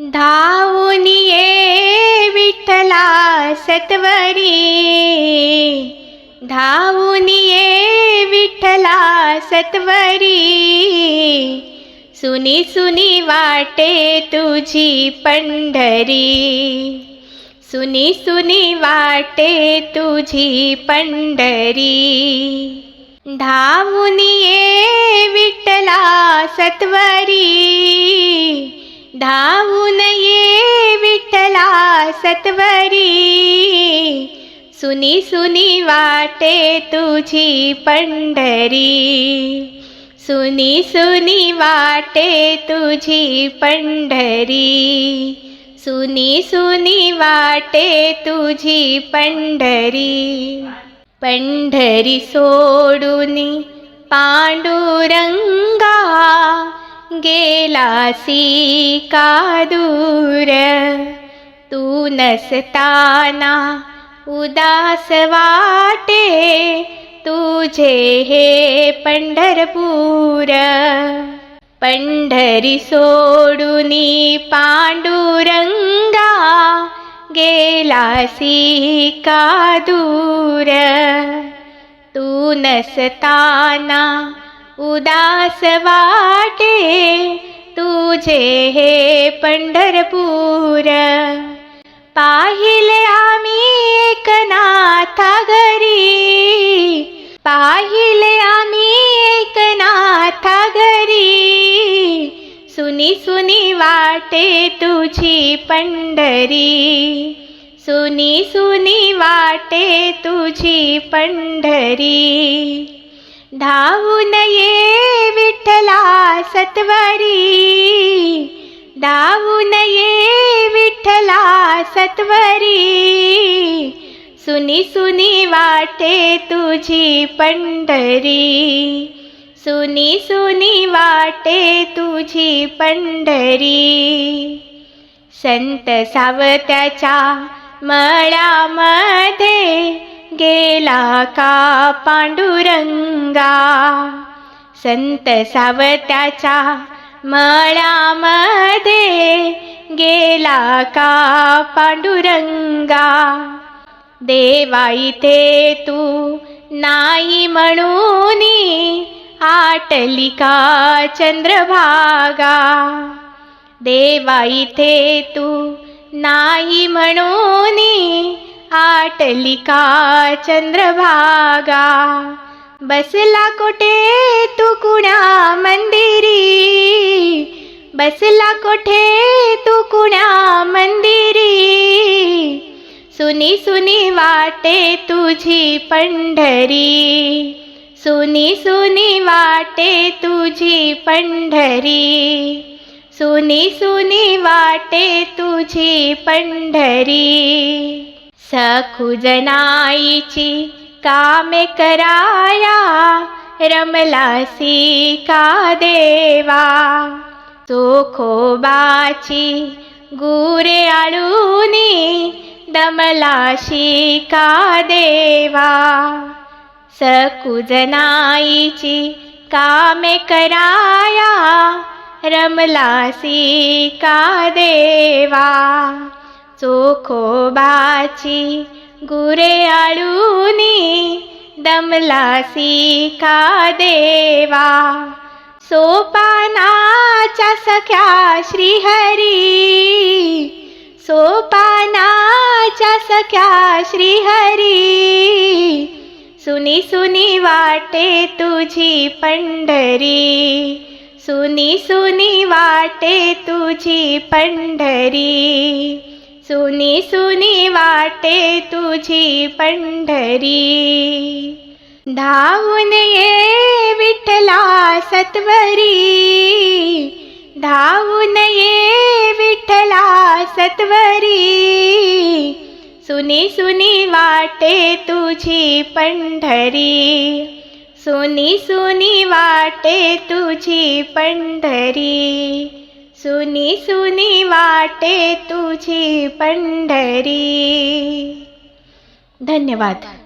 धावून ये विठ्ठला सत्वरी धावून ये विठ्ठला सत्वरी सुनी सुनी वाटे तुझी पंढरी. सुनी सुनी वाटे तुझी पंढरी. धावून ये विठ्ठला सत्वरी धावून ये विठ्ठला सत्वरी. सुनी सुनी वाटे तुझी पंढरी. सुनी सुनी वाटे तुझी पंढरी. सुनी सुनी वाटे तुझी पंढरी. पंढरी सोडून पांडुरंगा गेलासी का दूर तू नसताना उदास वाटे तुझे हे पंढरपूर पंढरी सोडून पांडुरंगा गेलासी का दूर तू नसताना उदास वाटे तुझे हे पंढरपूर. पाहिले आम्ही एकनाथा घरी पाहिले आम्ही एकनाथा घरी. सुनी सुनी वाटे तुझी पंढरी सुनी सुनी वाटे तुझी पंढरी. धावून ये विठ्ठला सत्वरी. धावून ये विठ्ठला सत्वरी. सुनी सुनी वाटे तुझी पंढरी. सुनी सुनी वाटे तुझी पंढरी. संत सावत्याच्या मळामध्ये गेला का पांडुरंगा? संत सावत्याच्या मळामध्ये गेला का पांडुरंगा? देवा इथे तू नाही म्हणून आटली का चंद्रभागा? देवा इथे तू नाही म्हणून आटलिका चंद्रभागा. बसला कोठे तू कुणा मंदिरी? बसला कोठे तू कुणा मंदिरी? सुनी सुनी वाटे तुझी पंढरी. सुनी सुनी वाटे तुझी पंढरी. सुनी सुनी वाटे तुझी पंढरी. सखुजनाईची कामे कराया रमलासी का देवा. चोखोबाची गुरे आळूनी दमलाशी का देवा. सकुजनाईची कामे कराया रमलासी का देवा. चोखोबाची गुरे आळूनी दमलासी का देवा. सोपानाच्या सख्या श्रीहरी सोपानाच्या सख्या श्रीहरी सुनी सुनी वाटे तुझी पंढरी सुनी सुनी वाटे तुझी पंढरी. सुनी सुनी वाटे तुझी पंढरी। धावून ये विठ्ठला सत्वरी। धावून ये विठ्ठला सत्वरी। सुनी सुनी वाटे तुझी पंढरी। सुनी सुनी वाटे तुझी पंढरी। सुनी सुनी वाटे तुझी पंढरी. धन्यवाद.